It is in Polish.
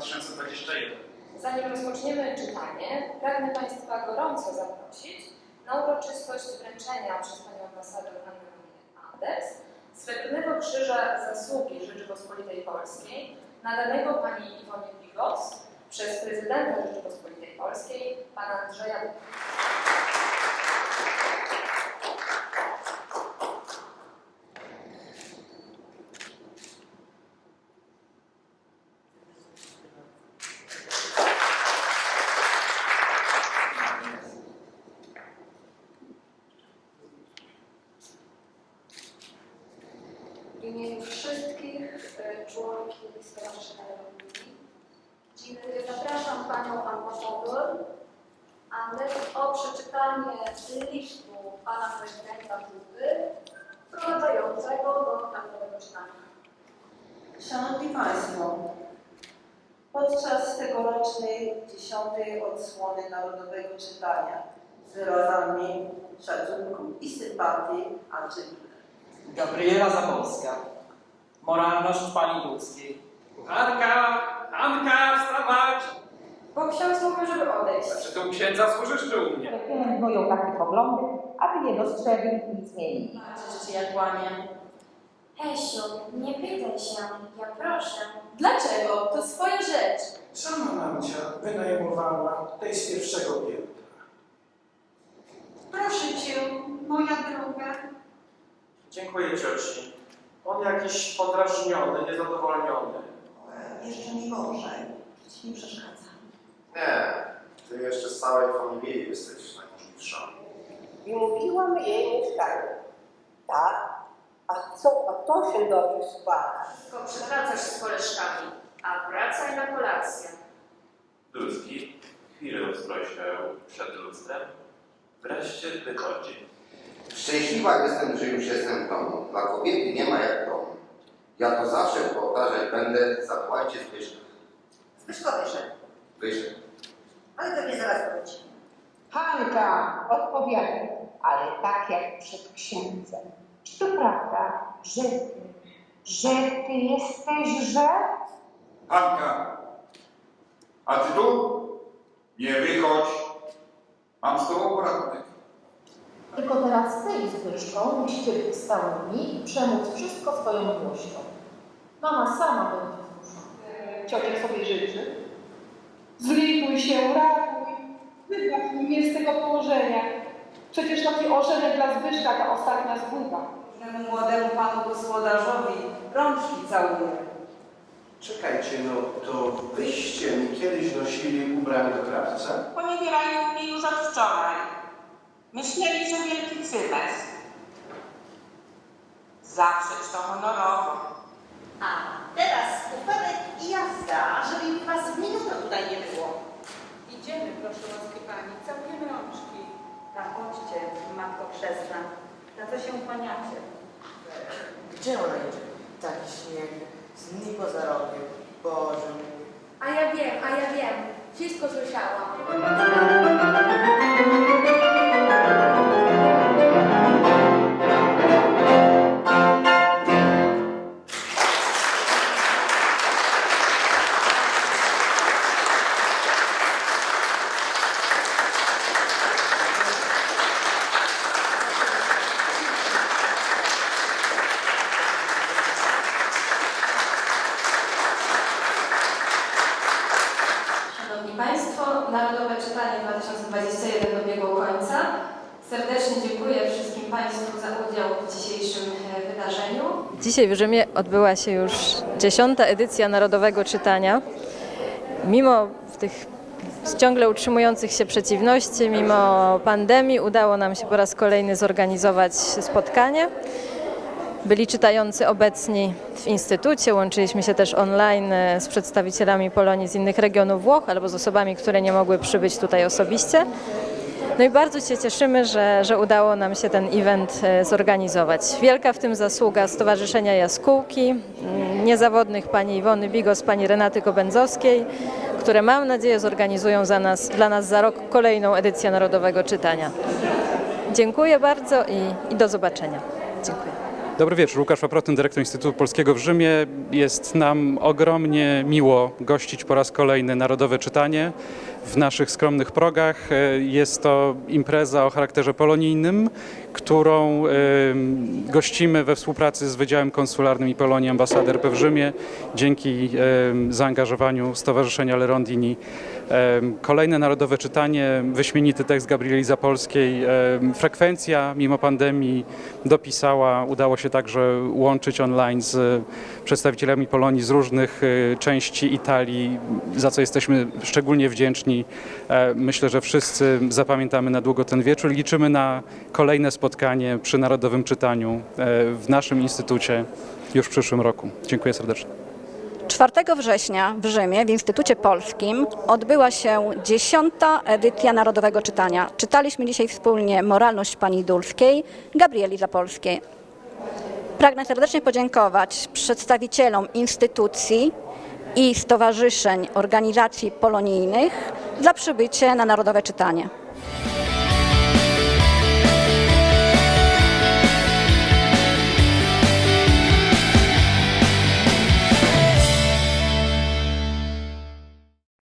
2021. Zanim rozpoczniemy czytanie, pragnę Państwa gorąco zaprosić na uroczystość wręczenia przez Panią Ambasador Annę Anders Srebrnego Krzyża Zasługi Rzeczypospolitej Polskiej nadanego Pani Iwonie Bigos przez Prezydenta Rzeczypospolitej Polskiej Pana Andrzeja Dudę. W imieniu wszystkich e, członki Stowarzyszenia dziękuję. Zapraszam Panią Ambasador Anders o przeczytanie listu Pana Prezydenta Dudy wprowadzającego do narodowego czytania. Szanowni Państwo, podczas tegorocznej dziesiątej odsłony Narodowego Czytania z wyrazami szacunku i sympatii Andrzej. Gabriela Zapolska. Moralność pani Ludzkiej. Kucharka! Anka, wstawać! Bo ksiądz mówił, żeby odejść. Czy tu księdza słyszysz, czy u mnie? pielęgnują takie poglądy, aby je dostrzegli i zmienili. Patrzysz, czy jak łamie. Hesiu, nie pytaj się, ja proszę. Dlaczego? To swoja rzecz. Sama mamcia wynajmowała tej z pierwszego piętra. Proszę cię, moja droga. Dziękuję cioci. On jakiś podrażniony, niezadowolniony. Jeszcze nie może, ci nie przeszkadza. Nie, ty jeszcze z całej familii jesteś najmożliwsza. I mówiłam jej mieszkanie. Tak? A co, a to się dobrze słucha? Tylko przywracasz z koleżkami, a wracaj na kolację. Ludzki chwilę ustroi się przed lustrem, wreszcie wychodzi. Szczęśliwa jestem, że już jestem w domu. Dla kobiety nie ma jak dom. Ja to zawsze powtarzać będę, zapłajcie Zbyszka. Zbyszko wyszedł, Wyszedł. ale pewnie zaraz wróci. Hanka, odpowiadaj, ale tak jak przed księdzem. Czy to prawda, że ty, że ty jesteś, że? Hanka, a ty tu? Nie wychodź. Mam z tobą poradunek. Tylko teraz ty i musicie być stałymi i przemóc wszystko swoją miłością. Mama sama będzie wzruszona. Ciocia sobie życzy. Zlituj się, ratuj. Wybaw mnie z tego położenia. Przecież taki ożenek dla Zbyszka ta ostatnia zguba. Temu młodemu panu gospodarzowi rączki całuje. Czekajcie, no to wyście mi kiedyś nosili ubranie do krawca? Poniewierają mnie już od wczoraj. Myśleli, że wielki cymes. Zawsze to honorowo. A teraz upadek i jazda, żeby mi was minutę tutaj nie było. Idziemy, proszę łaskie pani, całujemy rączki. Tak, chodźcie, matko chrzestna. Na co się kłaniacie? Gdzie ona idzie? Taki śnieg, z dni poza rogiem. Boże mój. A ja wiem, a ja wiem. Wszystko słyszałam. Państwo, Narodowe Czytanie 2021 dobiegło końca. Serdecznie dziękuję wszystkim Państwu za udział w dzisiejszym e, wydarzeniu. Dzisiaj w Rzymie odbyła się już dziesiąta edycja Narodowego Czytania. Mimo tych ciągle utrzymujących się przeciwności, mimo pandemii, udało nam się po raz kolejny zorganizować spotkanie. Byli czytający obecni w Instytucie, łączyliśmy się też online e, z przedstawicielami Polonii z innych regionów Włoch albo z osobami, które nie mogły przybyć tutaj osobiście. No i bardzo się cieszymy, że, że udało nam się ten event e, zorganizować. Wielka w tym zasługa Stowarzyszenia Jaskółki, niezawodnych pani Iwony Bigos, pani Renaty Kobędzowskiej, które mam nadzieję zorganizują za nas, dla nas za rok kolejną edycję Narodowego Czytania. Dziękuję bardzo i, i do zobaczenia. Dziękuję. Dobry wieczór, Łukasz Paprotyn, dyrektor Instytutu Polskiego w Rzymie. Jest nam ogromnie miło gościć po raz kolejny Narodowe Czytanie w naszych skromnych progach. E, Jest to impreza o charakterze polonijnym, którą e, gościmy we współpracy z Wydziałem Konsularnym i Polonii Ambasady w Rzymie dzięki e, zaangażowaniu Stowarzyszenia Le Rondini. E, Kolejne Narodowe Czytanie, wyśmienity tekst Gabrieli Zapolskiej. Frekwencja mimo pandemii dopisała, udało się także łączyć online z przedstawicielami Polonii z różnych części Italii, za co jesteśmy szczególnie wdzięczni. E, Myślę, że wszyscy zapamiętamy na długo ten wieczór. Liczymy na kolejne spotkanie przy Narodowym Czytaniu e, w naszym instytucie już w przyszłym roku. Dziękuję serdecznie. 4 września w Rzymie, w Instytucie Polskim, odbyła się dziesiąta edycja Narodowego Czytania. Czytaliśmy dzisiaj wspólnie Moralność Pani Dulskiej, Gabrieli Zapolskiej. Pragnę serdecznie podziękować przedstawicielom instytucji i stowarzyszeń, organizacji polonijnych za przybycie na Narodowe Czytanie.